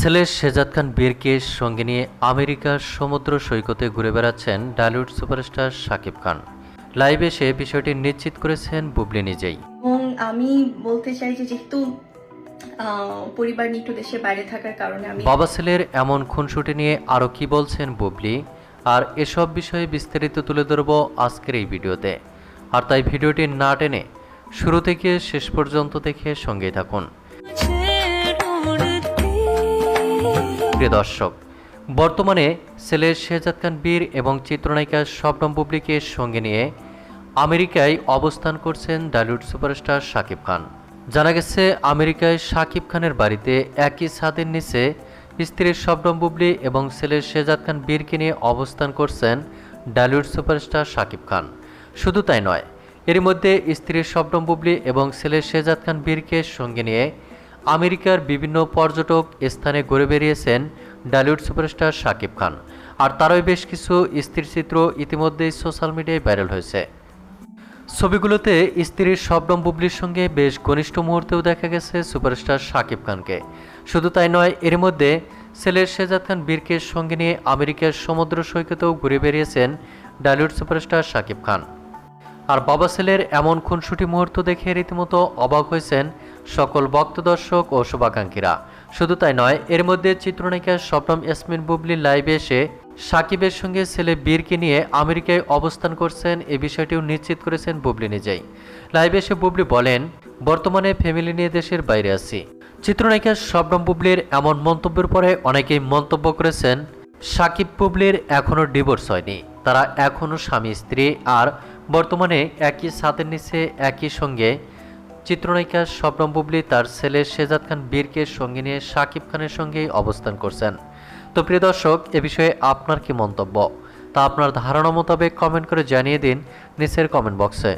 ছেলে শেজাদ খান বীরকে সঙ্গে নিয়ে আমেরিকার সমুদ্র সৈকতে ঘুরে বেড়াচ্ছেন ডালিউড সুপারস্টার শাকিব খান। লাইভে এসে বিষয়টি নিশ্চিত করেছেন বুবলি নিজেই। এবং আমি বলতে চাই যে যেহেতু পরিবার নিয়ে একটু দেশের বাইরে থাকার কারণে আমি বাবা ছেলের এমন খুনসুটি নিয়ে আরও কি বলছেন বুবলি? আর এসব বিষয়ে বিস্তারিত তুলে ধরব আজকের এই ভিডিওতে। আর তাই ভিডিওটি না টেনে শুরু থেকে শেষ পর্যন্ত দেখে সঙ্গেই থাকুন। প্রিয় দর্শক। বর্তমানে ছেলে শেহজাদ খান বীর এবং চিত্রনায়িকা শবনম বুবলিকে সঙ্গে নিয়ে আমেরিকায় অবস্থান করছেন ডালিউড সুপারস্টার শাকিব খান। জানা গেছে, আমেরিকায় শাকিব খানের বাড়িতে একই ছাদের নিচে স্ত্রীর শবনম বুবলি এবং ছেলে শেহজাদ খান বীরকে নিয়ে অবস্থান করছেন ডালিউড সুপারস্টার শাকিব খান। শুধু তাই নয় এর মধ্যে স্ত্রীর শবনম বুবলি এবং ছেলে শেহজাদ খান বীরকে সঙ্গে নিয়ে আমেরিকার বিভিন্ন পর্যটক স্থানে ঘুরে বেরিয়েছেন ডালিউড সুপারস্টার শাকিব খান। আর তারই বেশ কিছু স্থিরচিত্র ইতিমধ্যেই সোশ্যাল মিডিয়ায় ভাইরাল হয়েছে। ছবিগুলোতে স্ত্রীর শবনম বুবলির সঙ্গে বেশ ঘনিষ্ঠ মুহূর্তেও দেখা গেছে সুপারস্টার শাকিব খানকে। শুধু তাই নয়, এর মধ্যে ছেলের শেজাদ খান বীরকে সঙ্গে নিয়ে আমেরিকার সমুদ্র সৈকতেও ঘুরে বেরিয়েছেন ডালিউড সুপারস্টার শাকিব খান। আর বাবা ছেলের এমন খুনসুটি মুহূর্ত দেখে রীতিমতো অবাক হয়েছেন সকল ভক্ত দর্শক ও শুভাকাঙ্ক্ষীরা। শুধু তাই নয়, এর মধ্যে চিত্রনায়িকা স্বপ্নম ইয়াসমিন বুবলি লাইভে এসে সাকিবের সঙ্গে ছেলে বীরকে নিয়ে আমেরিকায় অবস্থান করছেন, এ বিষয়টিও নিশ্চিত করেছেন বুবলি নিজেই। লাইভে এসে বুবলি বলেন, বর্তমানে ফ্যামিলি নিয়ে দেশের বাইরে আছি। চিত্রনায়িকা শবনম বুবলির এমন মন্তব্যের পরে অনেকেই মন্তব্য করেছেন, সাকিব বুবলির এখনও ডিভোর্স হয়নি। তারা এখনও স্বামী, স্ত্রী আর বর্তমানে একই ছাদের নিচে, একই সঙ্গে চিত্রনায়িকা শবনম বুবলি তার ছেলে শেজাদ খান বীরকে সঙ্গে নিয়ে সাকিব খানের সঙ্গে অবস্থান করছেন। তো প্রিয় দর্শক, এ বিষয়ে আপনার কি মন্তব্য? তা আপনার ধারণা মোতাবেক কমেন্ট করে জানিয়ে দিন নিচের কমেন্ট বক্সে